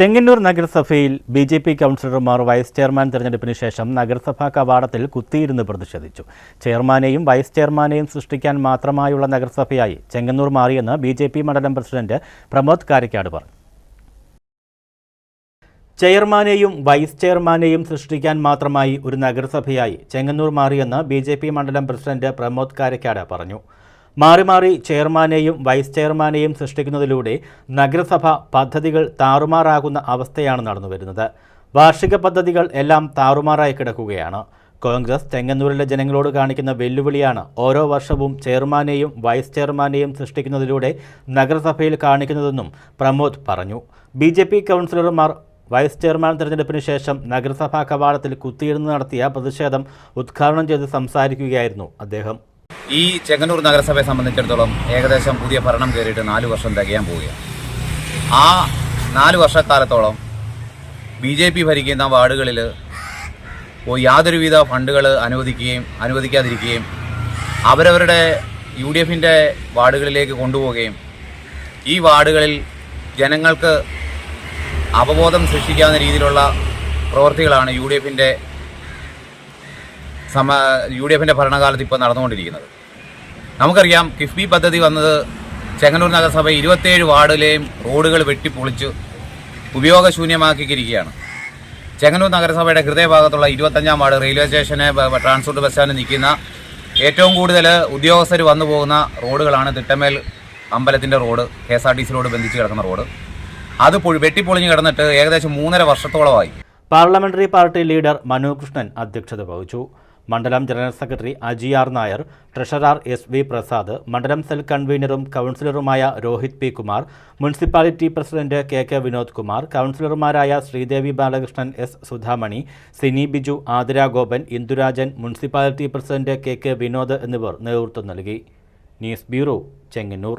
ചെങ്ങന്നൂർ നഗരസഭയിൽ B J P കൗൺസിലർമാർ vice chairman തെരഞ്ഞെടുപ്പിന് ശേഷം നഗരസഭാ കവാടത്തിൽ കുത്തിയിരുന്ന് പ്രതിഷേധിച്ചു. ചെയർമാനെയും വൈസ് ചെയർമാനെയും സൃഷ്ടിക്കാൻ മാത്രമായുള്ള നഗരസഭയായി ചെങ്ങന്നൂർ മാറിയെന്ന് ബി ജെ പി മണ്ഡലം പ്രസിഡന്റ് പ്രമോദ് കാരക്കാട് പറഞ്ഞു. ചെയർമാനെയും വൈസ് ചെയർമാനെയും സൃഷ്ടിക്കാൻ മാത്രമായി ഒരു നഗരസഭയായി ചെങ്ങന്നൂർ മാറിയെന്ന് ബി മണ്ഡലം പ്രസിഡന്റ് പ്രമോദ് കാരക്കാട് പറഞ്ഞു. മാറി മാറി ചെയർമാനെയും വൈസ് ചെയർമാനെയും സൃഷ്ടിക്കുന്നതിലൂടെ നഗരസഭ പദ്ധതികൾ താറുമാറാകുന്ന അവസ്ഥയാണ് നടന്നുവരുന്നത്. വാർഷിക പദ്ധതികൾ എല്ലാം താറുമാറായി കിടക്കുകയാണ്. കോൺഗ്രസ് ചെങ്ങന്നൂരിലെ ജനങ്ങളോട് കാണിക്കുന്ന വെല്ലുവിളിയാണ് ഓരോ വർഷവും ചെയർമാനെയും വൈസ് ചെയർമാനെയും സൃഷ്ടിക്കുന്നതിലൂടെ നഗരസഭയിൽ കാണിക്കുന്നതെന്നും പ്രമോദ് പറഞ്ഞു. ബി ജെ പി കൗൺസിലർമാർ വൈസ് ചെയർമാൻ തെരഞ്ഞെടുപ്പിന് ശേഷം നഗരസഭാ കവാടത്തിൽ കുത്തിയിരുന്ന് നടത്തിയ പ്രതിഷേധം ഉദ്ഘാടനം ചെയ്ത് സംസാരിക്കുകയായിരുന്നു അദ്ദേഹം. ഈ ചെങ്ങന്നൂർ നഗരസഭയെ സംബന്ധിച്ചിടത്തോളം ഏകദേശം പുതിയ ഭരണം കയറിയിട്ട് നാല് വർഷം തികയാൻ പോവുകയാണ്. ആ നാല് വർഷക്കാലത്തോളം ബി ജെ പി ഭരിക്കുന്ന വാർഡുകളിൽ യാതൊരുവിധ ഫണ്ടുകൾ അനുവദിക്കുകയും അനുവദിക്കാതിരിക്കുകയും അവരവരുടെ യു ഡി എഫിന്റെ വാർഡുകളിലേക്ക് കൊണ്ടുപോവുകയും ഈ വാർഡുകളിൽ ജനങ്ങൾക്ക് അവബോധം സൃഷ്ടിക്കാവുന്ന രീതിയിലുള്ള പ്രവൃത്തികളാണ് യു ഡി എഫിന്റെ സമ യു ഡി എഫിന്റെ ഭരണകാലത്ത് ഇപ്പോൾ നടന്നുകൊണ്ടിരിക്കുന്നത്. നമുക്കറിയാം കിഫ്ബി പദ്ധതി വന്നത് ചെങ്ങന്നൂർ നഗരസഭ ഇരുപത്തേഴ് വാർഡിലെയും റോഡുകൾ വെട്ടിപ്പൊളിച്ച് ഉപയോഗശൂന്യമാക്കിയിരിക്കുകയാണ്. ചെങ്ങന്നൂർ നഗരസഭയുടെ ഹൃദയഭാഗത്തുള്ള ഇരുപത്തഞ്ചാം വാർഡ് റെയിൽവേ സ്റ്റേഷന് ട്രാൻസ്പോർട്ട് ബസ് സ്റ്റാൻഡ് നിൽക്കുന്ന ഏറ്റവും കൂടുതൽ ഉദ്യോഗസ്ഥർ വന്നു പോകുന്ന റോഡുകളാണ് തിട്ടമേൽ അമ്പലത്തിന്റെ road K S R T C road ബന്ധിച്ച് കിടക്കുന്ന റോഡ്. അത് വെട്ടിപ്പൊളിഞ്ഞ് കിടന്നിട്ട് ഏകദേശം മൂന്നര വർഷത്തോളമായി. Parliamentary party leader Manu Krishnan അധ്യക്ഷത വഹിച്ചു. മണ്ഡലം general secretary Aji R Nair treasurer S V Prasad മണ്ഡലം സെൽ കൺവീനറും കൗൺസിലറുമായ Rohit P Kumar municipality president K K Vinod Kumar കൗൺസിലർമാരായ Sreedevi Balakrishnan S Sudhamani Sini Biju Athira Gopan Indurajan municipality president K K Vinod എന്നിവർ നേതൃത്വം നൽകി. News bureau Chengannur.